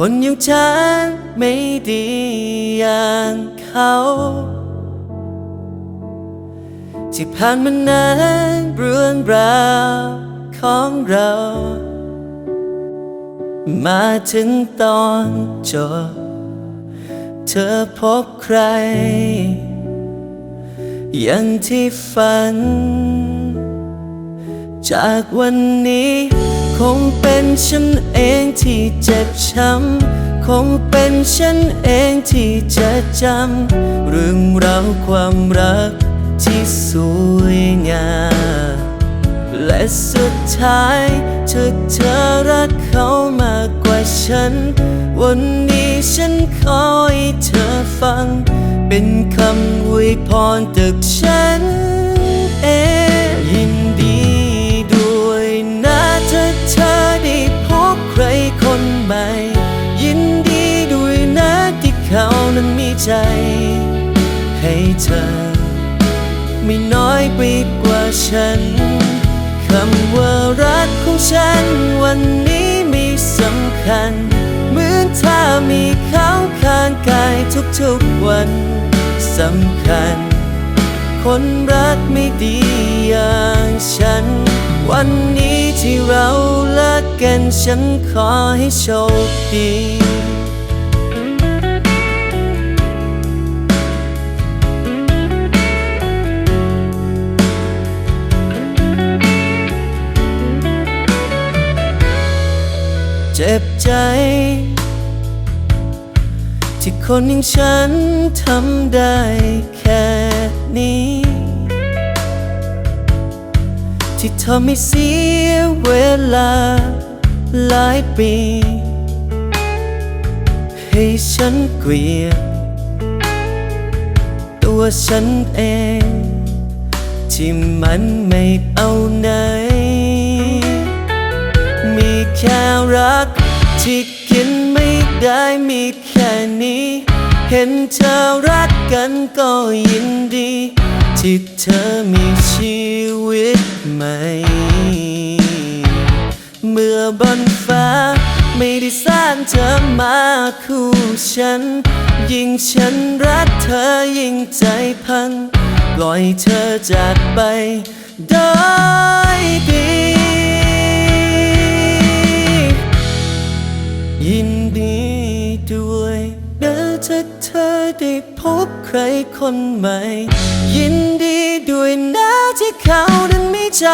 คนอย่างฉันไม่ดีอย่างเขา ที่ผ่านมานานเรื่องราวของเรา มาถึงตอนจบ เธอพบใคร อย่างที่ฝัน จากวันนี้ คงเป็นฉันเองที่เจ็บช้ำ คงเป็นฉันเองที่จะจำ เรื่องราวความรักที่สวยงามและสุดท้ายเธอเธอรักเขามากกว่าฉัน วันนี้ฉันขอให้เธอฟัง เป็นคำอวยพรจากฉันเอง เธอ ไม่น้อยไปกว่าฉัน คำว่ารักของฉัน วันนี้ม่สำคัญ เหมือนถ้ามีเขาข้างกายทุกๆวันสำคัญ คนรักไม่ดีอย่างฉัน วันนี้ที่เราเลิกกันฉันขอให้โชคดี คนอย่างฉันทำได้แค่นี้ ที่ทำให้เสียเวลาหลายปี ให้ฉันเกลียดตัวฉันเอง ที่มันไม่เอาไหน มีแค่รักที่กิน ได้มีแค่นี้ เห็นเธอรักกันก็ยินดี ที่เธอมีชีวิตใหม่ เมื่อบนฟ้าไม่ได้สร้างเธอมาคู่ฉัน ยิ่งฉันรักเธอยิ่งใจพัง ปล่อยเธอจากไปได้ดียิน ใครคนใหม่ ยินดีด้วยนะที่เขานั้นมีใจ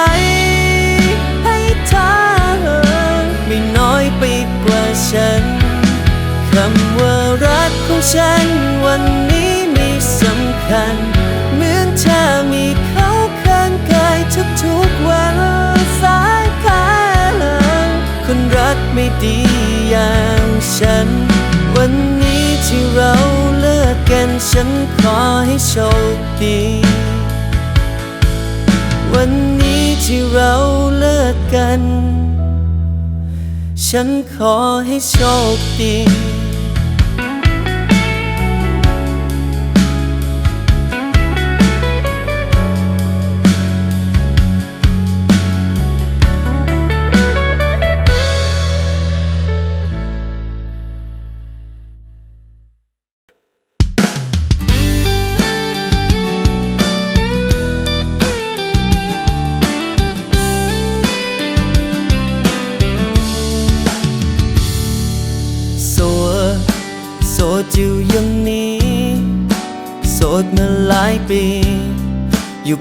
ให้เธอไม่น้อยไปกว่าฉันคำว่ารักของฉันวันนี้ม่สำคัญ เหมือนเธอมีเขาข้างกายทุกๆวันสายแพ้คนรักไม่ดีอย่างฉัน กันฉันขอให้โชคดี วันนี้ที่เราเลิกกัน ฉันขอให้โชคดี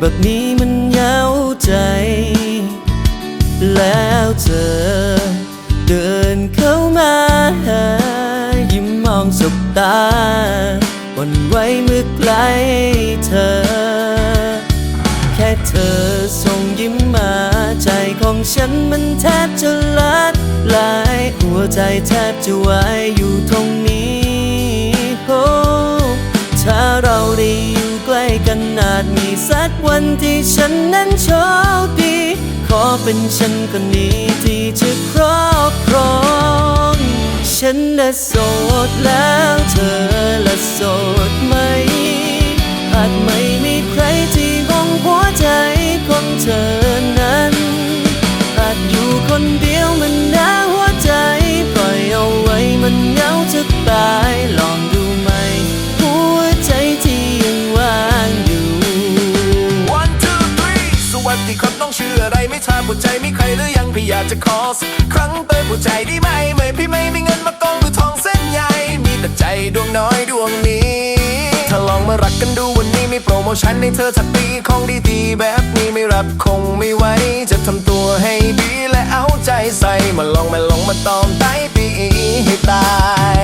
แบบนี้มันเหงาใจ แล้วเธอ เดินเข้ามาหายิ้มมองสบตาวันไหวเมื่อใกลเธอ แค่เธอส่งยิ้มมาใจของฉันมันแทบจะลัดลายหัวใจแทบจะวายอยู่ตรงนี้โอ้ถ้าเราได้ กล้กันอาจมีสักวันที่ฉันนั้นโชคดี ขอเป็นฉันคนนี้ที่จะครอบครอง ฉันน่ะโสดแล้วเธอละโสดไหมอาจไม่มีใครที่ห้องหัวใจ จะขอสักครั้งเติมหัวใจได้ไหมไม่พี่ไม่มีเงินมากองดูทองเส้นใหญ่ มีแต่ใจดวงน้อยดวงนี้ ถ้าลองมารักกันดูวันนี้มีโปรโมชั่นให้เธอทักปีของดีๆแบบนี้ไม่รับคงไม่ไหวจะทำตัวให้ดีและเอาใจใส่มาลองมาลองมาตอมใต้ปีให้ตาย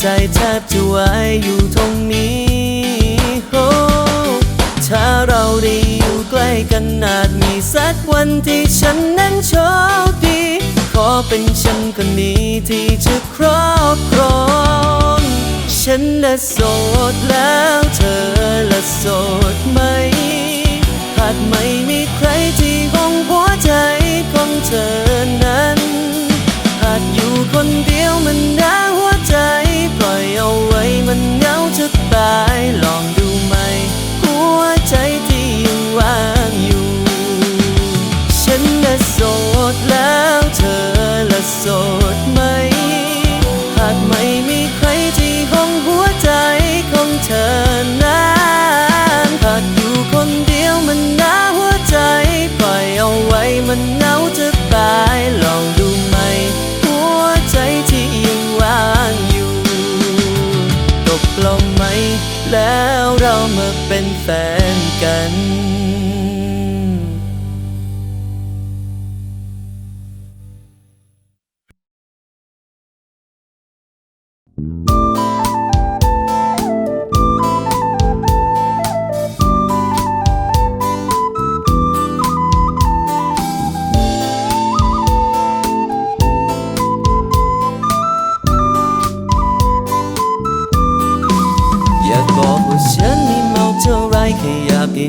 ใจแทบจะวายอยู่ตรงนี้โอ้ถ้าเราได้อยู่ใกล้กันนาดมีสักวันที่ฉันนั้นโชคดี ขอเป็นฉันคนนี้ที่จะครอบครอง ฉันน่ะโสดแล้วเธอละโสดไหมหากไม่มีใคร มันเหงาจะตายลองดูไหมหัวใจที่ยังว่าง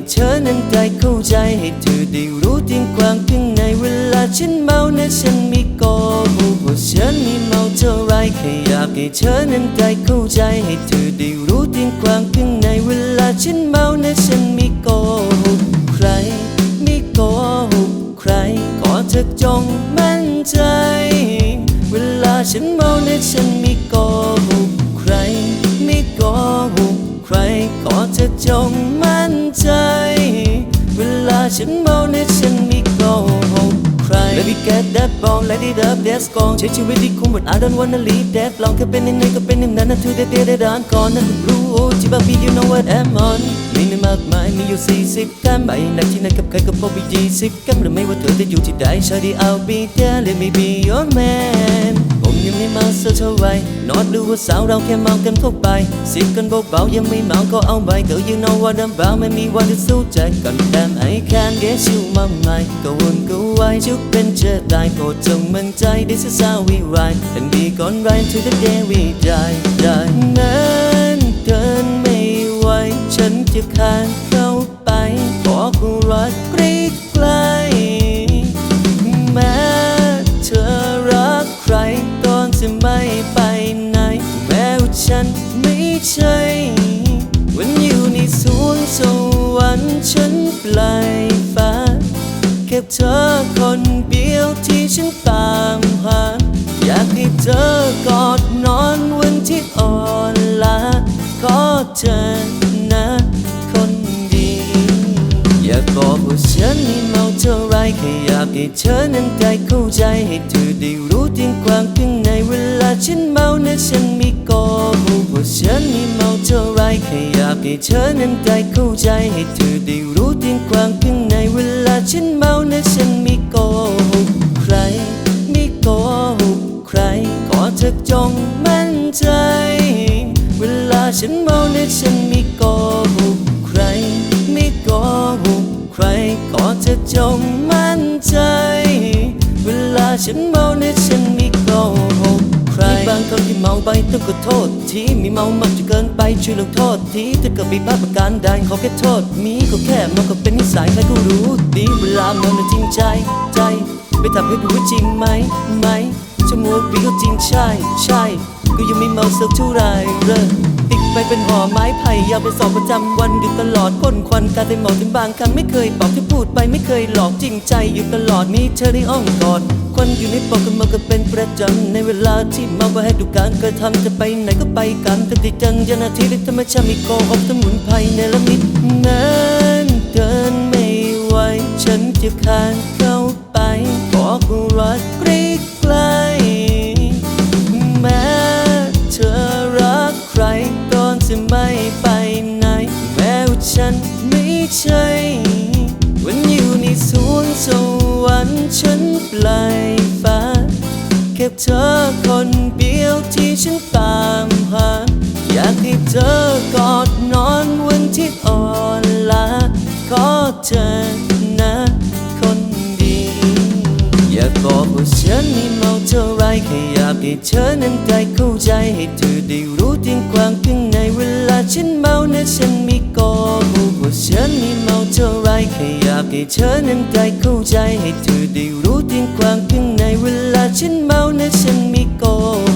เธอนั้นได้เข้าใจให้เธอได้รู้ถึงความข้างในเวลาฉันเมานะฉันไม่โกหกว่าฉันไม่เมาเท่าไรแค่อยากให้เธอนั้นได้เข้าใจให้เธอได้รู้ถึงความข้างในเวลาฉันเมานะฉันไม่โกหกใครไม่โกหกใครขอเธอจงมั่นใจ เวลาฉันเมานะฉันไม่โกหก จงมั่นใจ เวลาฉันเมาเนี่ยฉันไม่โกหกใคร Let me get that ball let it up that's gone ใช้ชีวิตที่คุ้ม but I don't wanna leave that ลองแค่เป็นยังไงก็เป็นอย่างนั้นนะ to the day that I'm gone นะรู้ที่บ้า you know what I'm on มีไม่มากมายมีอยู่40กันไปไหนที่ไหนกับใครก็พบไป20กันหรือไม่ว่าเธอจะอยู่ที่ใด Shawty I'll be there let me be your man ผมยังไม่มาสักเท่าไรนอดดูว่าสาวเราแค่เมากันทั่วไปสิบกันเบาๆยังไม่เมาก็เอาไป Girl you know what I'm about ไม่มีวันที่สู้ใจก่อนแต่ I can't get you my mind ก็วนก็วายชุกเป็นเจอตายโปรดจงมั่นใจ This is how we ride and we gon' ride to the day we die die นั้นเดินไม่ไหวฉันจะคานเข้าไปบอกว่ารัก ใช่ วันอยู่ในสวงสวรรค์ฉันปลายฟ้าแค่เธอคนเดียวที่ฉันตามหา อยากให้เธอกอดนอนวันที่อ่อนล้าขอเธอนะคนดี อยากบอกว่าฉันไม่เมาเท่าไรแค่อยากให้เธอนั้นได้เข้าใจให้เธอได้รู้ถึงความข้าง เวลาฉันเมานะฉันไม่โกหกว่าฉันไม่เมาเท่าไรแค่อยากให้เธอนั้นได้เข้าใจให้เธอได้รู้ถึงความข้างในเวลาฉันเมานะฉันไม่โกหกใครไม่โกหกใครขอเธอจงมั่นใจ เวลาฉันเมาเนี่ยฉันไม่โกหกใครไม่โกหกใครขอเธอจงมั่นใจ เวลาฉันเมาเนี่ยฉันไม่โกหกใค รมีบางคนที่เมาไปต้องขอโทษทีมีเมามากจนเกินไปช่วยลงโทษทีถ้าเกิดมีพลาดประการใดขอแค่โทษ มีก็แค่เมาก็เป็นนิสัยใครก็รู้ดีเวลาเมาเนี่ยจริงใจใจไปทำให้ดูว่าจริงไหมไหมจมูกปีก็จริงใช่ใช่ก็ยังไม่เมาสักเท่าไรเลยติดไปเป็นห่อไม้ไผ่ยาวเป็นสอบประจำวันอยู่ตลอดพ่นควันการได้หมอกถึงบางครั้งไม่เคยบอกที่พูดไปไม่เคยหลอกจริงใจอยู่ตลอดมีเธอในอ้อมกอด วันอยู่ในปอกกันมาก็เป็นประจำในเวลาที่เมาก็ให้ดูการกระทำจะไปไหนก็ไปกันปฏิจังยานาทีหรือธรรมชาติมีโกหกสมุนไพรในละมิดนั้นเดินไม่ไหวฉันจะคานเข้าไปบอกว่ารักใกล้แม้เธอรักใครก่อนจะไม่ไปไหนแม้ว่าฉันไม่ใช่วันอยู่ใปลายฟ้าแค่เธอคนเดียวที่ฉันตามหา อยากให้เธอกอดนอนวันที่อ่อนล้าขอเธอนะคนดี อยากบอกว่าฉันไม่มา เท่าไรแค่อยากให้เธอนั้นได้เข้าใจให้เธอได้รู้ถึงความข้างในเวลาฉันเมานะฉันไม่โกหกว่าฉันมีเมาเท่าไรแค่อยากให้เธอนั้นได้เข้าใจให้เธอได้รู้ถึงความข้างในเวลาฉันเมานะฉันไม่โกอ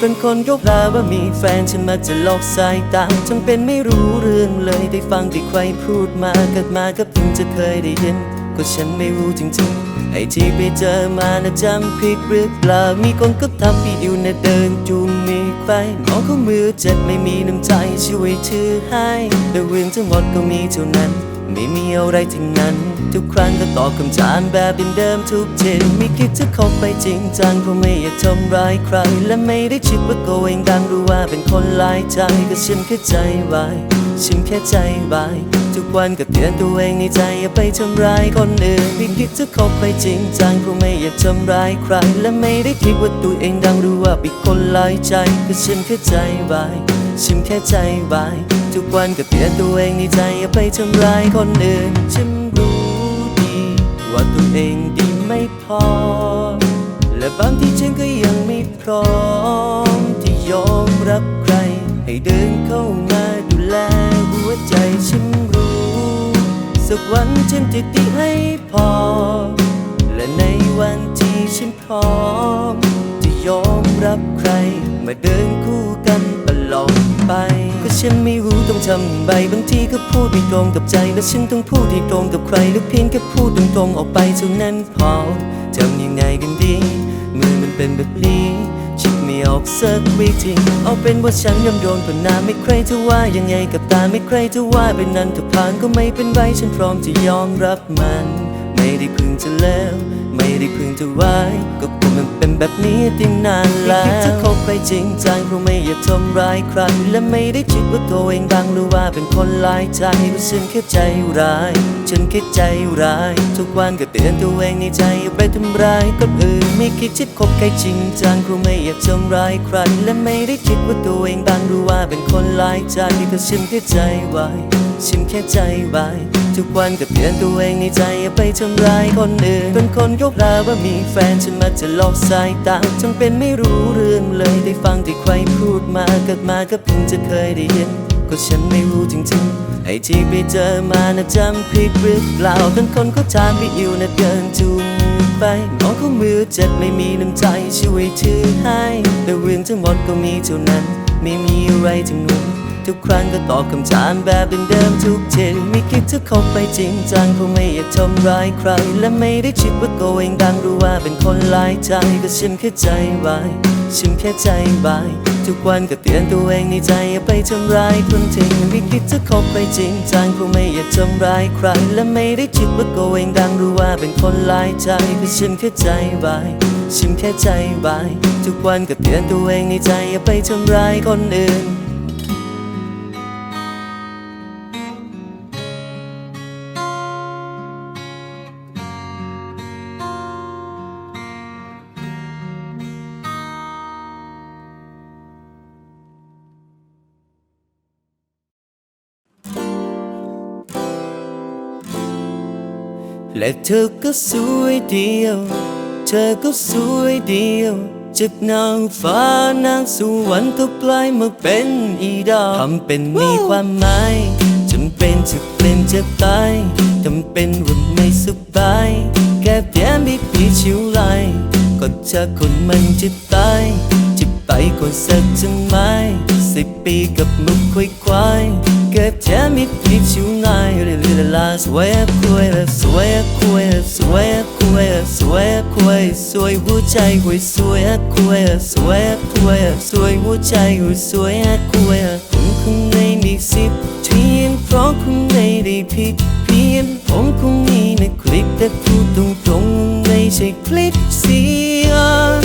เป็นคนยกลาว่ามีแฟนฉันมาจะหลอกสายตาจำเป็นไม่รู้เรื่องเลยได้ฟังที่ใครพูดมาเกิดมาก็เพิ่งจะเคยได้ยินก็ฉันไม่รู้จริงๆไอ้ที่ไปเจอมานะจำผิดหรือเปล่ามีคนก็ทำพี่อยู่นะเดินจูงมีใครมองเขามือเจ็บไม่มีน้ำใจช่วยถือให้แต่เรื่องทั้งหมดก็มีเท่านั้น ไม่มีอะไรทั้งนั้น ทุกครั้งก็ตอบคำถามแบบเดิมทุกทีไม่คิดจะเข้าไปจริงจังเพราะไม่อยากทำร้ายใคร และไม่ได้คิดว่าตัวเองดังรู้ว่าเป็นคนหลายใจก็ฉันแค่ใจวายฉันแค่ใจวาย ทุกวันก็เตือนตัวเองในใจอย่าไปทำร้ายคนอื่นไม่คิดจะเขาไปจริงจังเพราะไม่อยากทำร้ายใคร และไม่ได้คิดว่าตัวเองดังรู้ว่าเป็นคนหลายใจก็ฉันแค่ใจวายฉันแค่ใจวาย ทุกวันก็เตือนตัวเองในใจอย่าไปทำร้ายคนอื่นฉัน ว่าตัวเองดีไม่พอ และบางทีฉันก็ยังไม่พร้อม ที่ยอมรับใคร ให้เดินเข้ามาดูแลหัวใจฉันรู้ สักวันฉันจะดีให้พอ และในวันที่ฉันพร้อม ทำใบบางทีก็พูดไม่ตรงกับใจ และฉันต้องพูดที่ตรงกับใครหรือเพียงแค่พูดตรงๆออกไปเท่านั้นพอทำยังไงกันดี มือมันเป็นแบบนี้คิดไม่ออกสักวิธีเอาเป็นว่าฉันยอมโดนผ่านน้ำไม่ใครจะว่ายังไงกับตาไม่ใครจะว่าเป็นนั้นถ้าผ่านก็ไม่เป็นไรฉันพร้อมจะยอมรับมัน ไม่ได้พึงจะแล้ว ไม่ได้พึงจะร้ก็ แบบนี้ตั้งนานแล้วคิดจะเข้าไปจริงจังเพราะไม่อยากทำร้ายใครและไม่ได้คิดว่าตัวเองดังหรือว่าเป็นคนหลายใจว่าฉันแค่ใจร้าย ฉันแค่ใจร้าย ทุกวันก็เตือนตัวเองในใจอย่าไปทำร้ายคนอื่น ไม่คิดจะคบใครจริงจังเพราะไม่อยากทำร้ายใครและไม่ได้คิดว่าตัวเองดังหรือว่าเป็นคนหลายใจก็ฉันแค่ใจวาย ฉันแค่ใจวาย ทุกวันก็เตือนตัวเองในใจอย่าไปทำร้ายคนอื่นเป็นคนยกลาว่ามีแฟนฉันมาจะหลอกสายตาจำเป็นไม่รู้เรื่องเลยได้ฟังที่ใครพูดมาเกิดมาก็เพิ่งจะเคยได้ยินก็ฉันไม่รู้จริงๆ ไอ้ที่ไปเจอมานะจำผิดหรือเปล่าเป็นคนเขาถามไปอยู่นะเดินจูงไปมองเขามือเจ็บไม่มีน้ำใจช่วยถือให้ แต่เรื่องทั้งหมดก็มีเท่านั้น ไม่มีอะไรทั้งนู้นทุกครั้งก็ตอบคำถามแบบเดิมๆทุกทีไม่คิดจะเข้าไปจริงจังเพราะไม่อยากทำร้ายใคร และไม่ได้คิดว่าตัวเองดังหรู้ว่าเป็นคนหลายใจก็ฉันแค่ใจวายฉันแค่ใจบาย ทุกวันก็เตือนตัวเองในใจอย่าไปทำร้ายคนที่ไม่คิดจะคบไปจริงจังเพราะไม่อยากทำร้ายใคร และไม่ได้คิดว่าตัวเองดังหรู้ว่าเป็นคนหลายใจแต่ฉันแค่ใจบาย ฉันแค่ใจบาย ทุกวันก็เตือนตัวเองในใจอย่าไปทำร้ายคนอื่น และเธอก็สวยเดียว เธอก็สวยเดียว จากนางฟ้านางสวรรค์ก็กลายมาเป็นอีดาวทำเป็นมีความหมายจำเป็นจะเปลี่ยนจะตายจำเป็นว่าไม่สบาย แค่เพียงบิดผีชิวไหลก็จะคนมันจะตายจะไปคนสักจะไม่สิบปีกับมุกควายควายเก็บแถมมิดผิดชิวง่ายเรื่อยๆลาสวยคุยสวยคุยสวย คุยสวยคุยสวยหัวใจหุยสวยคุยสวยคุยสวยหัวใจหุยสวยคุยผมคงไม่มีสิบเทียนเพราะคงไม่ได้ผิดเพี้ยนผมคงมีในคลิปแต่พูดตรงๆไม่ใช่คลิปเสียง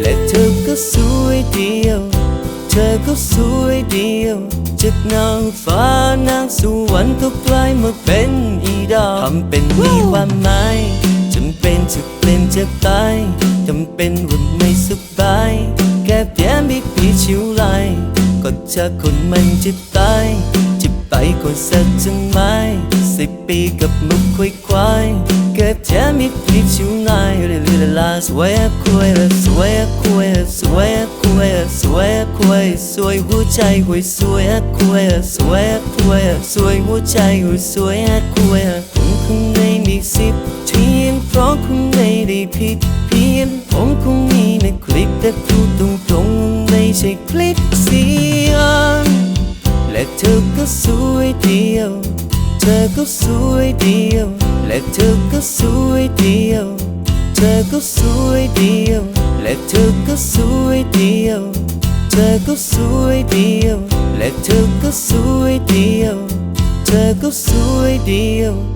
และเธอก็สวยเดียว ธอก็สวยเดียว จากนางฟ้านางสวรรค์ก็กลายมาเป็นอีดาวทำเป็นมีความหมายจำเป็นจะเปลี่ยนจะตายจำเป็นว่าไม่สบาย แค่เพียงบิดปีชิวไหลก็จะคนมันจะตายจะไปคนสักจะไม่สิบปีกับมุกควายควาย เก็บแถมมิดผิดชิวง่ายเรื่อยๆลาสวยคุยสวยคุยสวยคุยสวยคุยสวยหัวใจหุยสวยคุยสวยคุยสวยหัวใจหุยสวยคุยผมคงไม่มีสิบเทียนเพราะคงไม่ได้ผิดเพี้ยนผมคงมีในคลิปแต่พูดตรงๆไม่ใช่คลิปเสียงและเธอก็สวยเดียว ธอก็สวยเดียว และเธอก็สวยเดียว เธอก็สวยเดียว และเธอก็สวยเดียว เธอก็สวยเดียว และเธอก็สวยเดียว เธอก็สวยเดียว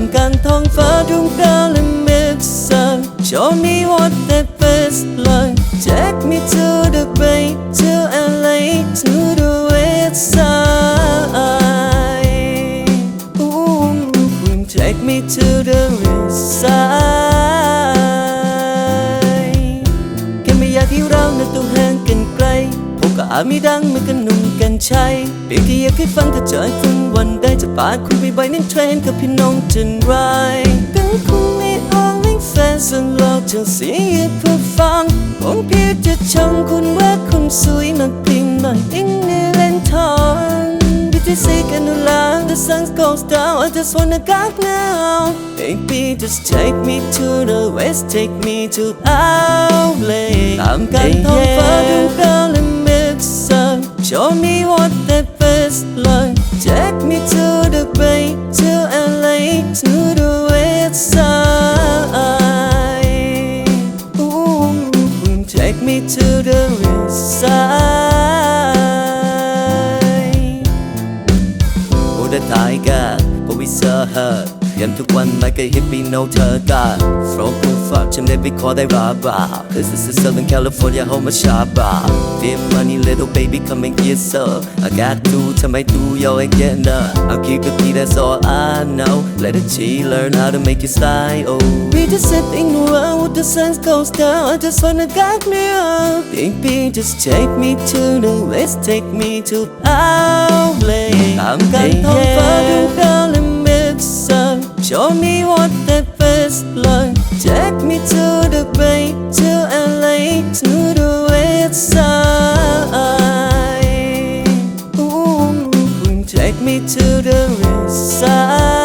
ามการท้องฟ้าดวงดาวและเมฆสาง Show me what the best line Take me to the bay to LA to the west side Ooh, Take me to the west side แค่ไม่อยากให้เรานั้นต้องห่างกันไกลพบกับอาจไม่ดังเหมือนกันหนุ่มกันใช่เพียงแค่อยากให้ฟังถ้าเจคุณ วันได้จะปาคุณไปบ่อยนั่นเทรนกับพี่น้องจันไรแต่คุณไม่ออกไม่แฟนสลอกจังเสียเพื่อฟังผมเพียงจะชมคุณว่าคุณสวยมากเพียงหน่อยเองเนเลนทอน Did you say can you love the sun goes down I just wanna go now Baby just take me to the west take me to LA ตามการท้องฟ้าดวงดาวและเมฆสาง Show me what the best line Take me to the bay to LA to the west side Ooh, Take me to the west side โอ้ได้ตาย กะก็วิเศษยันทุกวันไม่เคยเห็นปีโนเธอกะ From ภูฟ้าฉันได้ไปขอได้ราบา Cause this is Southern California home of Shabba Dear money little baby come and get some I got to tell my do yo again uh, I'll keep the beat that's all I know Let a G learn how to make you style oh. We just sitting around with the sun goes down I just wanna get me up Baby just take me to the west take me to LA ตามกันท้องฟ้าดวงดาวและ concern. Show me what the first learn. Take me to the bay, to LA, to the west side. Ooh, take me to the west side.